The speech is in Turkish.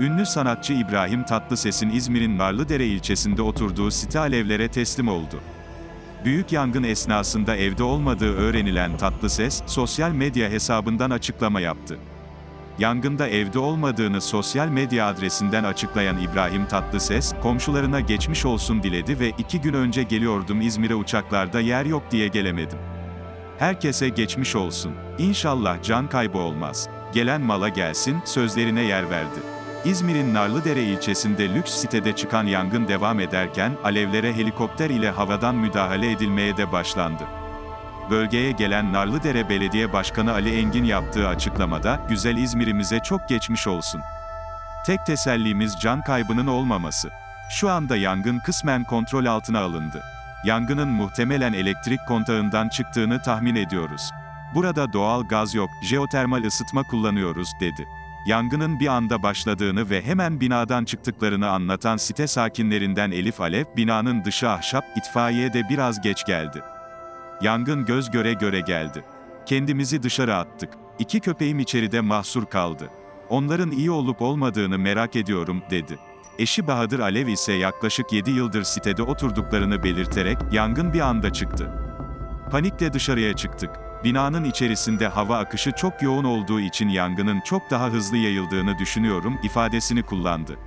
Ünlü sanatçı İbrahim Tatlıses'in İzmir'in Narlıdere ilçesinde oturduğu site alevlere teslim oldu. Büyük yangın esnasında evde olmadığı öğrenilen Tatlıses, sosyal medya hesabından açıklama yaptı. Yangında evde olmadığını sosyal medya adresinden açıklayan İbrahim Tatlıses, komşularına geçmiş olsun diledi ve iki gün önce geliyordum İzmir'e uçaklarda yer yok diye gelemedim. Herkese geçmiş olsun. İnşallah can kaybı olmaz. Gelen mala gelsin, sözlerine yer verdi. İzmir'in Narlıdere ilçesinde lüks sitede çıkan yangın devam ederken, alevlere helikopter ile havadan müdahale edilmeye de başlandı. Bölgeye gelen Narlıdere Belediye Başkanı Ali Engin yaptığı açıklamada, güzel İzmir'imize çok geçmiş olsun. Tek tesellimiz can kaybının olmaması. Şu anda yangın kısmen kontrol altına alındı. Yangının muhtemelen elektrik kontağından çıktığını tahmin ediyoruz. Burada doğal gaz yok, jeotermal ısıtma kullanıyoruz, dedi. Yangının bir anda başladığını ve hemen binadan çıktıklarını anlatan site sakinlerinden Elif Alev, binanın dışı ahşap, itfaiye de biraz geç geldi. Yangın göz göre göre geldi. Kendimizi dışarı attık. İki köpeğim içeride mahsur kaldı. Onların iyi olup olmadığını merak ediyorum, dedi. Eşi Bahadır Alev ise yaklaşık 7 yıldır sitede oturduklarını belirterek, yangın bir anda çıktı. Panikle dışarıya çıktık. Binanın içerisinde hava akışı çok yoğun olduğu için yangının çok daha hızlı yayıldığını düşünüyorum, ifadesini kullandı.